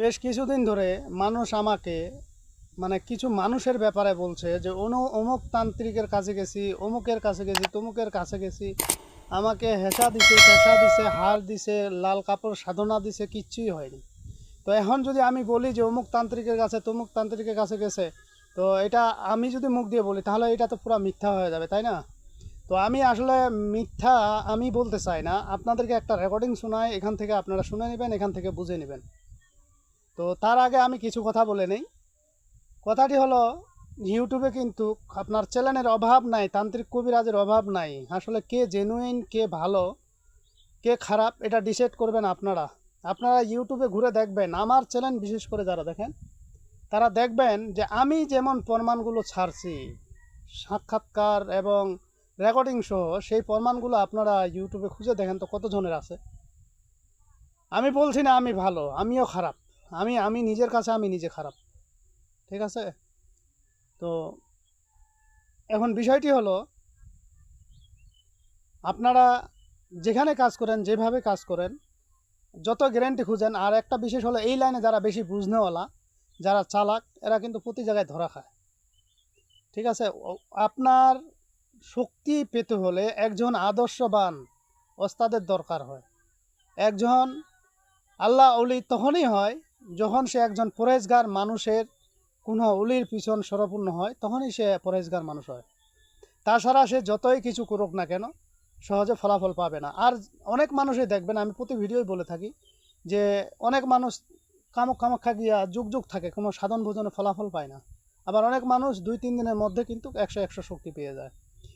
বেশ কিছুদিন ধরে মানুষ আমাকে মানে কিছু মানুষের ব্যাপারে বলছে যে, অনু, অমুক তান্ত্রিকের কাছে গেছি, অমুকের কাছে গেছি, তমুকের কাছে গেছি। আমাকে হেসা দিছে পেশা দিছে হার দিছে, লাল কাপড় সাধনা দিছে, কিচ্ছুই হয়নি। তো এখন যদি আমি বলি যে, অমুক তান্ত্রিকের কাছে, তমুক তান্ত্রিকের কাছে গেছে, তো এটা আমি যদি মুখ দিয়ে বলি, তাহলে এটা তো পুরো মিথ্যা হয়ে যাবে, তাই না? তো আমি আসলে মিথ্যা আমি বলতে চাই না। আপনাদেরকে একটা রেকর্ডিং শোনায়, এখান থেকে আপনারা শুনে নেবেন, এখান থেকে বুঝে নেবেন। তো তার আগে আমি কিছু কথা বলে নেই। কথাটি হলো, ইউটিউবে কিন্তু আপনার চ্যানেলের অভাব নাই, তান্ত্রিক কবিরাজের অভাব নাই। আসলে কে জেনুইন কে ভালো, কে খারাপ, এটা ডিসাইড করবেন আপনারা। আপনারা ইউটিউবে ঘুরে দেখবেন, আমার চ্যানেল বিশেষ করে যারা দেখেন, তারা দেখবেন যে আমি যেমন প্রমাণগুলো ছাড়ছি, সাক্ষাৎকার এবং রেকর্ডিং সহ, সেই প্রমাণগুলো আপনারা ইউটিউবে খুঁজে দেখেন তো কতজনের আছে। আমি বলছি না আমি ভালো, আমিও খারাপ। আমি আমি নিজের কাছে, আমি নিজে খারাপ। ঠিক আছে? তো এখন বিষয়টি হলো, আপনারা যেখানে কাজ করেন, যেভাবে কাজ করেন, যত গ্যারেন্টি খুঁজেন, আর একটা বিশেষ হলো, এই লাইনে যারা বেশি বুঝনেওয়ালা, যারা চালাক, এরা কিন্তু প্রতি জায়গায় ধরা খায়। ঠিক আছে? আপনার শক্তি পেতে হলে একজন আদর্শবান ওস্তাদের দরকার হয়। একজন আল্লাহ অলি তখনই হয় যখন সে একজন পরেজগার মানুষের কোনো অলির পিছন সরপূর্ণ হয়, তখনই সে পরেজগার মানুষ হয়। তাছাড়া সে যতই কিছু করুক না কেন, সহজে ফলাফল পাবে না। আর অনেক মানুষই দেখবেন, আমি প্রতি ভিডিওই বলে থাকি, যে অনেক মানুষ কামক কামাক্ষা গিয়া যুগ যুগ থাকে, কোনো সাধন ভোজনে ফলাফল পায় না। আবার অনেক মানুষ দুই তিন দিনের মধ্যে কিন্তু একশো একশো শক্তি পেয়ে যায়।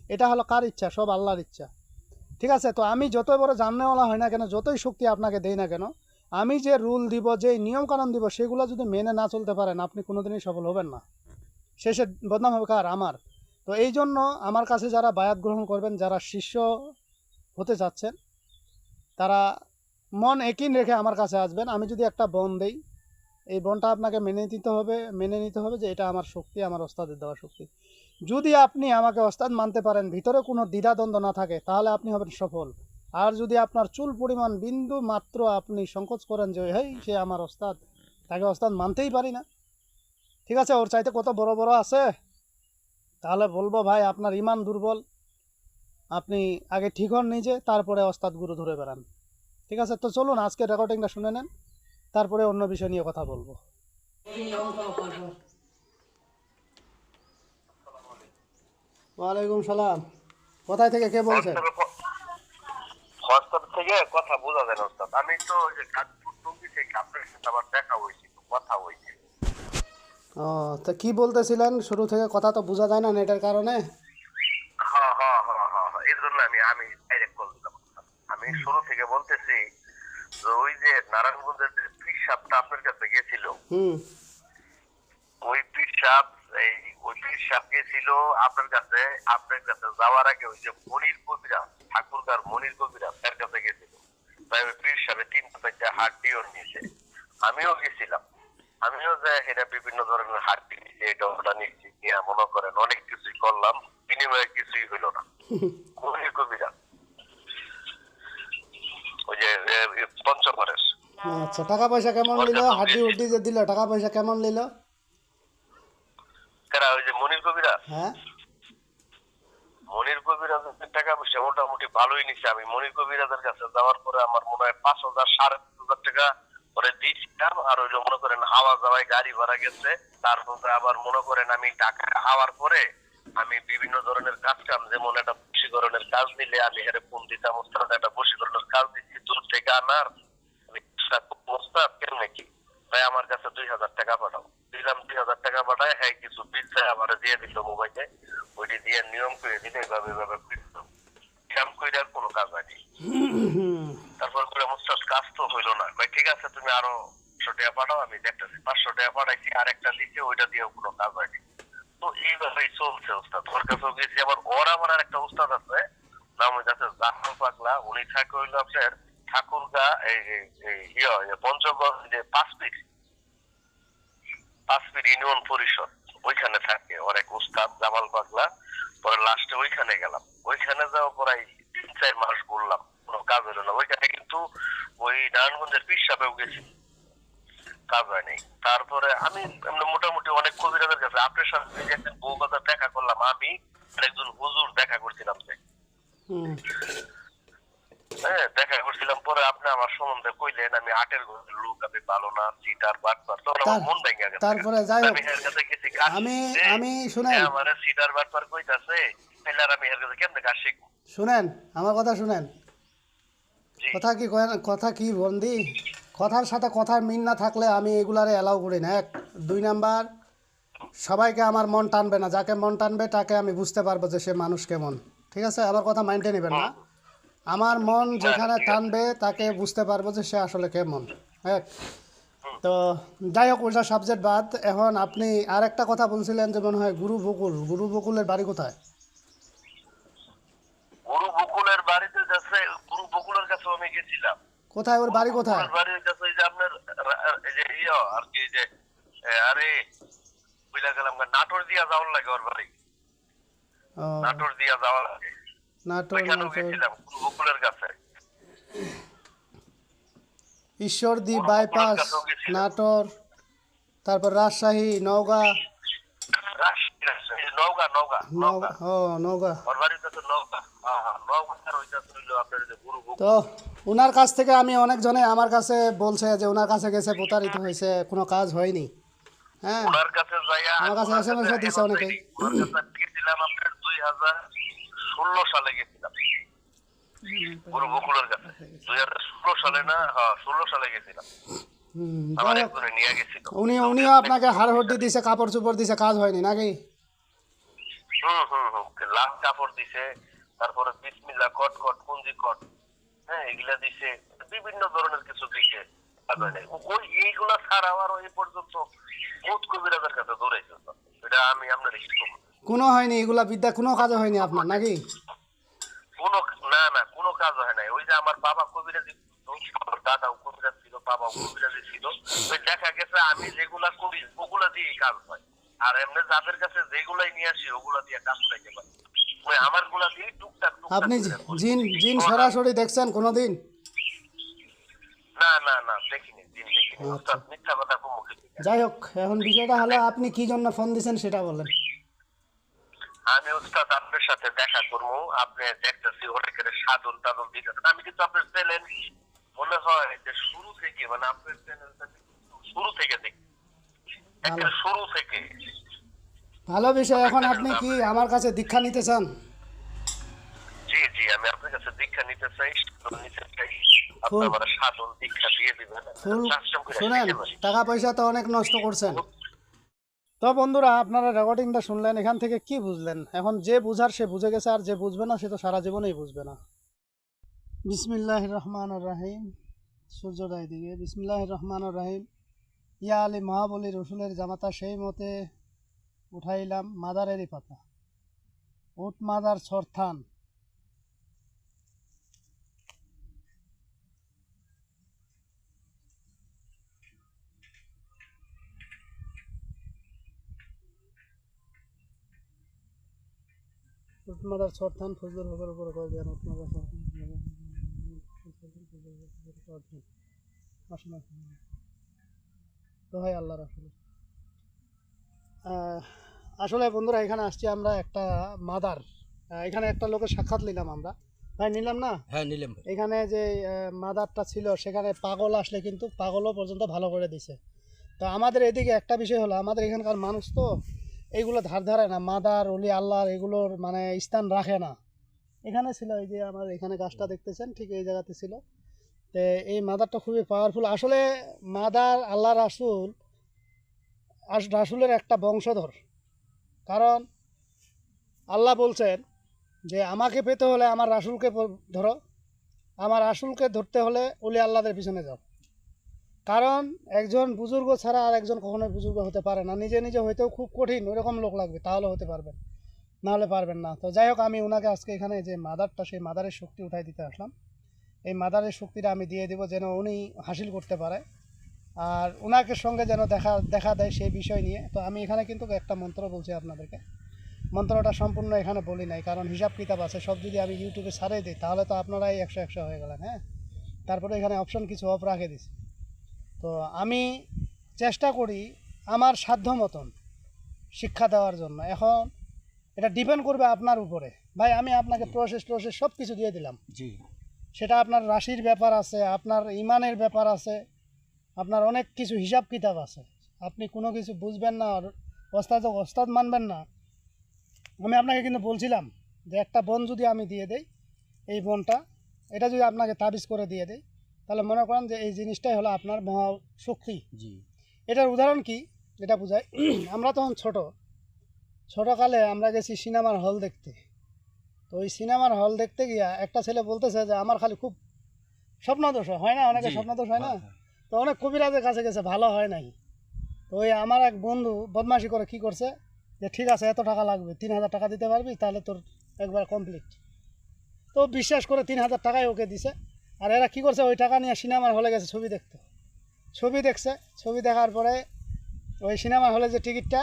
এটা হলো কার ইচ্ছা? সব আল্লাহর ইচ্ছা। ঠিক আছে? তো আমি যতই বড় জাননেওয়ালা হয় না কেন, যতই শক্তি আপনাকে দেই না কেন আমি যে রুল দিব, যে নিয়মকানুন দিব, সেগুলো যদি মেনে না চলতে পারেন, আপনি কোনোদিনই সফল হবেন না। শেষে বদনাম হবে কার? আমার। তো এই জন্য আমার কাছে যারা বায়াত গ্রহণ করবেন, যারা শিষ্য হতে চাচ্ছেন তারা মন একই রেখে আমার কাছে আসবেন। আমি যদি একটা বন দেই, এই বনটা আপনাকে মেনে নিতে হবে, মেনে নিতে হবে যে এটা আমার শক্তি, আমার ওস্তাদের দেওয়া শক্তি। যদি আপনি আমাকে ওস্তাদ মানতে পারেন, ভিতরে কোনো দ্বিধাদ্বন্দ্ব না থাকে, তাহলে আপনি হবেন সফল। আর যদি আপনার চুল পরিমাণ বিন্দু মাত্র আপনি সংকোচ করেন যে, হেই, সে আমার ওস্তাদ। তাকে ওস্তাদ মানতেই পারি না। ঠিক আছে, ওর চাইতে কত বড় বড় আছে? তাহলে বলব ভাই, আপনার ইমান দুর্বল। আপনি আগে ঠিক হন নিজে, তারপরে ওস্তাদ গুরু ধরে বেড়ান। ঠিক আছে, তো চলুন আজকে রেকর্ডিংটা শুনে নেন। তারপরে অন্য বিষয় নিয়ে কথা বলব। ওয়ালাইকুম সালাম। কোথায় থেকে কে বলছেন হোয়াটসঅ্যাপ থেকে কথা বোঝা যায় না ওস্তাদ আমি তো ওই যে টঙ্গি থেকে আপনার সাথে আমার দেখা হয়েছিল কথা হয়েছে। ও তো কি বলতেছিলেন? শুরু থেকে কথা তো বোঝা যায় না নেটের কারণে। হ্যাঁ হ্যাঁ হ্যাঁ হ্যাঁ হ্যাঁ, এই জন্য আমি আমি ডাইরেক্ট কল দিলাম। আমি শুরু থেকে বলতেছি যে ওই যে নারায়ণগঞ্জের যে পীর আপনার কাছে গেছিল হুম। ওই পীর এই ওই পীর গেছিল আপনার কাছে আপনার কাছে যাওয়ার আগে ওই যে মনির কবিরা ঠাকুরগার মনির কবিরা তার কাছে গেছিল। তাই পীর সাপে তিন চারটা হাড্ডিও নিয়েছে। আমিও গেছিলাম। আমিও যে এটা বিভিন্ন ধরনের হাড্ডি নিয়েছি এটা ওটা নিচ্ছি নিয়ে মনে করেন অনেক কিছুই করলাম বিনিময়ে কিছুই হইল না। মনির কবিরা ওই যে এ, আচ্ছা টাকা পয়সা কেমন নিল? হাড্ডি উড্ডি যে দিল টাকা পয়সা কেমন নিল? তারা ওই যে মনির কবিরা হ্যাঁ। টাকা পয়সা মোটামুটি ভালোই নিছে আমি। মনির কবিরাজের কাছে যাওয়ার পরে আমার মনে হয় পাঁচ হাজার, সাড়ে পাঁচ হাজার টাকা পরে দিয়েছিলাম আর ওই মনে করেন হাওয়া যাওয়ায় গাড়ি ভাড়া গেছে। তারপরে আবার মনে করেন আমি টাকা হাওয়ার পরে আমি বিভিন্ন ধরনের কাজ কাম, যেমন একটা বশীকরণের কাজ নিলে আমি এখানে ফোন দিতাম একটা বশীকরণের কাজ দিচ্ছি দূর থেকে আনার। ওস্তাদ কেমনে আমার কাছে দুই হাজার টাকা পাঠাও। দিলাম দুই হাজার টাকা পাঠায় হ্যাঁ কিছু বিল আমার দিয়ে দিল মোবাইলে। ওইটি দিয়ে নিয়ম করে দিলে এভাবে এভাবে করতো ক্যাম্প করে আর কোনো কাজ তারপর করে মুস্তাদ কাজ তো হইল না। ঠিক আছে, তুমি আরও টাকা পাঠাও, আমি দেখতেছি, পাঁচশো টাকা পাঠাইছি আর একটা দিচ্ছে ওইটা কোনো কাজ তো এইভাবেই চলছে ওর কাছেও গেছি, আবার ওর আমার আর একটা আছে, নাম জাফর পাগলা। উনি থাকে হইল আপনার ঠাকুরগা, এই ইয়ে পঞ্চগড়, যে পাঁচপির। পাঁচপির ইউনিয়ন পরিষদ, ওইখানে থাকে ওর এক উস্তাদ, জামাল পাগলা। পরে লাস্টে ওইখানে গেলাম। ওইখানে যাওয়া প্রায় তিন চার মাস ঘুরলাম কোনো কাজ হলো না ওইখানে কিন্তু ওই নারায়ণগঞ্জের পীর সাহেবেও গেছি। কাজ হয় নাই। তারপরে আমি মোটামুটি অনেক কবিরাজের কাছে আপনার সাথে একদিন বউ কথা দেখা করলাম আমি একজন হুজুর দেখা করছিলাম যে। হ্যাঁ দেখা করছিলাম। পরে আপনি আমার সম্বন্ধে কইলেন আমি আটের ঘরের লোক আমি ভালো না সিটার বাটপার তখন আমার মন ভেঙে গেছে। তারপরে যাই হোক আমি এর কাছে গেছি আমি আমি শুনেন। আমারে সিটার বাটপার কইতাছে তাহলে আমি এর কাছে কেমনে কাজ শিখব? শুনেন আমার কথা শুনেন। কথা কি কথা কি বন্দি কথার সাথে কথার মিল না থাকলে আমি এগুলারে অ্যালাউ করি না। এক, দুই নাম্বার, সবাইকে আমার মন টানবে না। যাকে মন টানবে তাকে আমি বুঝতে পারব যে সে মানুষ কেমন। ঠিক আছে? আমার কথা মাইন্ডে নেবেন না। আমার মন যেখানে টানবে তাকে বুঝতে পারব যে সে আসলে কেমন। এক, তো যাই হোক, ওইটা সাবজেক্ট বাদ। এখন আপনি আর একটা কথা বলছিলেন যে মনে হয় গুরু বকুল। গুরু বকুলের বাড়ি কোথায় গুরু বকুলের বাড়িতে যাচ্ছে গুরু বকুলের কাছে আমি গেছিলাম কোথায়? ওর বাড়ি কোথায়? ওর বাড়ির কাছে যে আপনার এই যে ইয়ে আর কি যে আরে বুঝলা গেলাম নাটোর দিয়া যাওয়ার লাগে ওর বাড়ি। নাটোর দিয়া যাওয়া লাগে। নাটোর গেছিলাম গুরু বকুলের কাছে। ঈশ্বরদী বাইপাস নাটোর তারপর রাজশাহী নওগাঁ। তো ওনার কাছ থেকে আমি অনেকজনে আমার কাছে বলছে যে ওনার কাছে গেছে প্রতারিত হয়েছে কোনো কাজ হয়নি। হ্যাঁ। ওনার কাছে যাইয়া আমার কাছে কাছে আমি দুই হাজার ষোলো সালে গেছিলাম। গুরু বকুলের কাছে। দুই হাজার ষোলো সালে না হ্যাঁ ষোলো সালে গেছিলাম। উনি উনিও আপনাকে হাড় হড্ডি দিছে কাপড় চোপড় দিছে কাজ হয়নি নাকি? হুম হুম হুম লাল কাপড় দিছে তারপরে বিসমিল্লা কট কট কুঞ্জি কট হ্যাঁ এগুলা দিছে বিভিন্ন ধরনের কিছু দিছে। ওই এইগুলা ছাড়াও আরও এই পর্যন্ত বহুত কবিরাজের কাছে দৌড়াইছে এটা আমি আপনার কোনো হয়নি এগুলা বিদ্যা কোনো কাজ হয়নি আপনার নাকি? কোনো না না কোনো কাজ হয় নাই। ওই যে আমার বাবা কবিরাজি দাদাও কবিরাজ বাবাও ছিল দেখা গেছে আমি যেগুলা করি ওগুলা দিয়ে কাজ হয়। আর এমনি যাদের কাছে যেগুলাই নিয়ে আসি ওগুলা দিয়ে কাজ পারে। ওই আমারগুলা দিয়ে টুকটাক আপনি জিন জিন সরাসরি দেখছেন কোনোদিন? না না না দেখিনি দিন দেখিনি। আচ্ছা। মিথ্যা কথা যাই হোক এখন বিষয়টা হলো আপনি কি জন্য ফোন দিছেন সেটা বলেন। আমি ওস্তাদ আপনার সাথে দেখা করব। আপনি দেখতেছি অনেকের সাধন টাদন দিতেছেন। আমি কিন্তু আপনার মনে হয় যে শুরু থেকে মানে আপনার চ্যানেলটা শুরু থেকে দেখি। একটা শুরু থেকে। ভালো বিষয় এখন আপনি কি আমার কাছে দীক্ষা নিতে চান? জি জি আমি আপনার কাছে দীক্ষা নিতে চাই নিতে চাই। আপনি সাধন দীক্ষা দিয়ে দিবেন। ফুল কাস্টম করে শুনেন টাকা পয়সা তো অনেক নষ্ট করছেন। তো বন্ধুরা আপনারা রেকর্ডিংটা শুনলেন এখান থেকে কি বুঝলেন? এখন যে বুঝার সে বুঝে গেছে আর যে বুঝবে না সে তো সারা জীবনেই বুঝবে না। বিসমিল্লাহ রহমান রাহিম। সূর্যোদয় দিকে বিসমিল্লাহ রহমান রাহিম। ইয়া আলী মহাবলী রসুলের জামাতা সেই মতে উঠাইলাম মাদারেরই পাতা। উট মাদার ছরথান। উটমাদার ছরথান ফজলুর হকের উপর করে দেন ছরথান। আসলে। আসলে বন্ধুরা এখানে আসছি আমরা একটা মাদার। এখানে একটা লোকের সাক্ষাৎ নিলাম আমরা। ভাই নিলাম না? হ্যাঁ নিলাম এখানে যে মাদারটা ছিল সেখানে পাগল আসলে কিন্তু পাগলও পর্যন্ত ভালো করে দিছে। তো আমাদের এদিকে একটা বিষয় হলো আমাদের এখানকার মানুষ তো এইগুলো ধার ধারে না। মাদার অলি আল্লাহর এগুলোর মানে স্থান রাখে না। এখানে ছিল এই যে আমার এখানে গাছটা দেখতেছেন ঠিক এই জায়গাতে ছিল। তো এই মাদারটা খুবই পাওয়ারফুল আসলে মাদার, আল্লাহ রাসুল রাসুলের একটা বংশধর। কারণ আল্লাহ বলছেন যে, আমাকে পেতে হলে আমার রাসুলকে ধরো। আমার রাসুলকে ধরতে হলে উলি আল্লাহদের পিছনে যাও। কারণ একজন বুজুর্গ ছাড়া আর একজন কখনোই বুজুর্গ হতে পারে না। নিজে নিজে হয়তেও খুব কঠিন, ওইরকম লোক লাগবে, তাহলে হতে পারবেন। নাহলে পারবেন না। তো যাই হোক, আমি ওনাকে আজকে এখানে যে মাদারটা, সেই মাদারের শক্তি উঠাই দিতে আসলাম। এই মাদারের শক্তিটা আমি দিয়ে দেবো যেন উনি হাসিল করতে পারে। আর ওনাকে সঙ্গে যেন দেখা দেখা দেয় সেই বিষয় নিয়ে। তো আমি এখানে কিন্তু একটা মন্ত্র বলছি আপনাদেরকে। মন্ত্রটা সম্পূর্ণ এখানে বলি নাই কারণ হিসাব কিতাব আছে সব যদি আমি ইউটিউবে ছাড়াই দিই তাহলে তো আপনারাই একশো একশো হয়ে গেলেন হ্যাঁ? তারপরে এখানে অপশন কিছু অফ রাখে দিছি। তো আমি চেষ্টা করি আমার সাধ্য মতন শিক্ষা দেওয়ার জন্য। এখন এটা ডিপেন্ড করবে আপনার উপরে। ভাই আমি আপনাকে প্রসেস প্রসেস সব কিছু দিয়ে দিলাম। জি। সেটা আপনার রাশির ব্যাপার আছে আপনার ইমানের ব্যাপার আছে আপনার অনেক কিছু হিসাব কিতাব আছে। আপনি কোনো কিছু বুঝবেন না আর ওস্তাদ ওস্তাদ মানবেন না। আমি আপনাকে কিন্তু বলছিলাম যে একটা বন যদি আমি দিয়ে দেই এই বনটা এটা যদি আপনাকে তাবিজ করে দিয়ে দেই তাহলে মনে করেন যে এই জিনিসটাই হলো আপনার মহা শক্তি। জি। এটার উদাহরণ কি? এটা বোঝায় আমরা তখন ছোট ছোটকালে আমরা গেছি সিনেমার হল দেখতে। ওই সিনেমার হল দেখতে গিয়া একটা ছেলে বলতেছে যে আমার খালি খুব স্বপ্নদোষ হয়। হয় না অনেকে স্বপ্নদোষ হয় না? হ্যাঁ। তো অনেক কবিরাজের কাছে গেছে ভালো হয় নাই। তো ওই আমার এক বন্ধু বদমাশি করে কি করছে যে ঠিক আছে এত টাকা লাগবে তিন হাজার টাকা দিতে পারবি তাহলে তোর একবার কমপ্লিট তো বিশ্বাস করে তিন হাজার টাকাই ওকে দিছে। আর এরা কি করছে ওই টাকা নিয়ে সিনেমার হলে গেছে ছবি দেখতে। ছবি দেখছে ছবি দেখার পরে ওই সিনেমা হলে যে টিকিটটা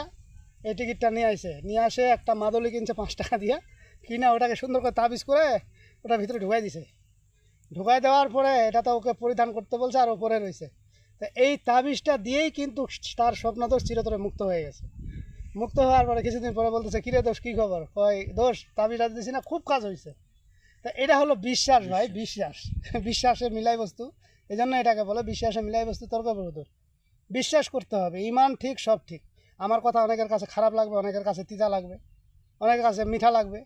এই টিকিটটা নিয়ে আসে নিয়ে আসে একটা মাদলি কিনছে পাঁচ টাকা দিয়ে। কিনা ওটাকে সুন্দর করে তাবিজ করে ওটার ভিতরে ঢুকাই দিছে। ঢুকাই দেওয়ার পরে এটা তো ওকে পরিধান করতে বলছে আর ওপরে রয়েছে। তো এই তাবিজটা দিয়েই কিন্তু তার স্বপ্নদোষ চিরতরে মুক্ত হয়ে গেছে। মুক্ত হওয়ার পরে কিছুদিন পরে বলতেছে কিরে দোষ কী খবর? কয় দোষ তাবিজটা দিছি না খুব কাজ হয়েছে তা এটা হলো বিশ্বাস ভাই বিশ্বাস। বিশ্বাসে। মিলাই বস্তু। এই জন্য এটাকে বলে বিশ্বাসে মিলাই বস্তু তর্ক বিরোধ বিশ্বাস করতে হবে ইমান ঠিক সব ঠিক। আমার কথা অনেকের কাছে খারাপ লাগবে অনেকের কাছে তিতা লাগবে অনেকের কাছে মিঠা লাগবে।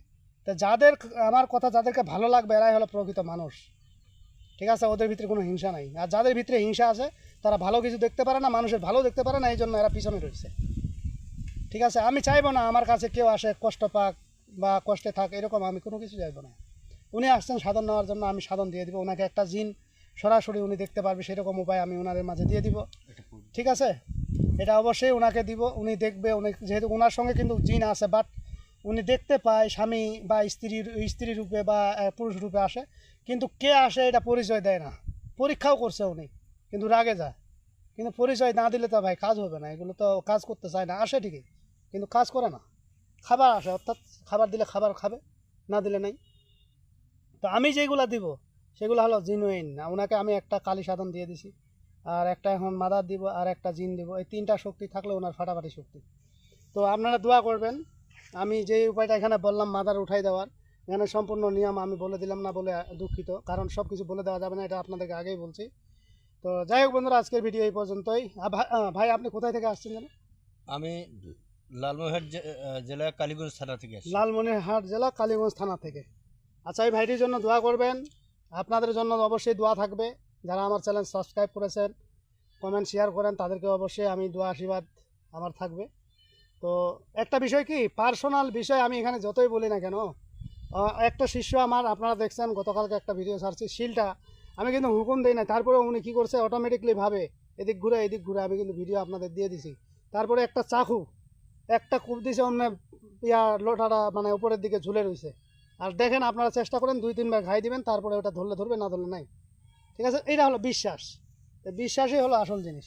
তো যাদের আমার কথা যাদেরকে ভালো লাগবে এরাই হলো প্রকৃত মানুষ। ঠিক আছে? ওদের ভিতরে কোনো হিংসা নাই। আর যাদের ভিতরে হিংসা আছে তারা ভালো কিছু দেখতে পারে না মানুষের ভালো দেখতে পারে না এই জন্য এরা পিছনে রয়েছে। ঠিক আছে? আমি চাইব না আমার কাছে কেউ আসে কষ্ট পাক বা কষ্টে থাক এরকম আমি কোনো কিছু চাইব না। উনি আসছেন সাধন নেওয়ার জন্য আমি সাধন দিয়ে দিব। ওনাকে একটা জিন সরাসরি উনি দেখতে পারবে সেরকম উপায় আমি ওনাদের মাঝে দিয়ে দিব। ঠিক আছে? এটা অবশ্যই ওনাকে দিব। উনি দেখবে উনি যেহেতু ওনার সঙ্গে কিন্তু জিন আছে বাট উনি দেখতে পায় স্বামী বা স্ত্রীর, স্ত্রী রূপে বা পুরুষ রূপে আসে, কিন্তু কে আসে এটা পরিচয় দেয় না। পরীক্ষাও করছে উনি, কিন্তু রাগে যায়। কিন্তু পরিচয় না দিলে তো ভাই কাজ হবে না, এগুলো তো কাজ করতে চায় না, আসে ঠিকই, কিন্তু কাজ করে না। খাবার আসে, অর্থাৎ খাবার দিলে খাবার খাবে, না দিলে নাই। তো আমি যেগুলো দিব, সেগুলো হলো জিনুইন ওনাকে আমি একটা কালী সাধন দিয়ে দিছি, আর একটা এখন মাদার দিব, আর একটা জিন দিব, এই তিনটা শক্তি থাকলে ওনার ফাটাফাটি শক্তি। তো আপনারা দোয়া করবেন আমি যে উপায়টা এখানে বললাম মাদার উঠাই দেওয়ার এখানে সম্পূর্ণ নিয়ম আমি বলে দিলাম না বলে দুঃখিত কারণ সব কিছু বলে দেওয়া যাবে না এটা আপনাদেরকে আগেই বলছি। তো যাই হোক বন্ধুরা আজকের ভিডিও এই পর্যন্তই। ভাই- আপনি কোথায় থেকে আসছেন যেন আমি লালমোহর জেলা কালীগঞ্জ থানা থেকে লালমনিরহাট জেলা কালীগঞ্জ থানা থেকে। আচ্ছা এই ভাইটির জন্য দোয়া করবেন। আপনাদের জন্য অবশ্যই দোয়া থাকবে। যারা আমার চ্যানেল সাবস্ক্রাইব করেছেন কমেন্ট শেয়ার করেন তাদেরকে অবশ্যই আমি দোয়া আশীর্বাদ আমার থাকবে। তো একটা বিষয় কি পার্সোনাল বিষয় আমি এখানে যতই বলি না কেন একটা শিষ্য আমার, আপনারা দেখছেন, গতকালকে একটা ভিডিও ছাড়ছি, শিলটা। আমি কিন্তু হুকুম দিই না তারপরে উনি কী করছে অটোমেটিকলি ভাবে, এদিক ঘুরে এদিক ঘুরে, আমি কিন্তু ভিডিও আপনাদের দিয়ে দিছি। তারপরে একটা চাকু, একটা কূপ দিছে অন্য ইয়া লোটাটা মানে উপরের দিকে ঝুলে রয়েছে আর দেখেন, আপনারা চেষ্টা করেন দুই, তিনবার ঘাই দিবেন, তারপরে ওটা ধরলে ধরবে, না ধরলে নাই। ঠিক আছে? এটা হলো বিশ্বাস। বিশ্বাসই হলো আসল জিনিস।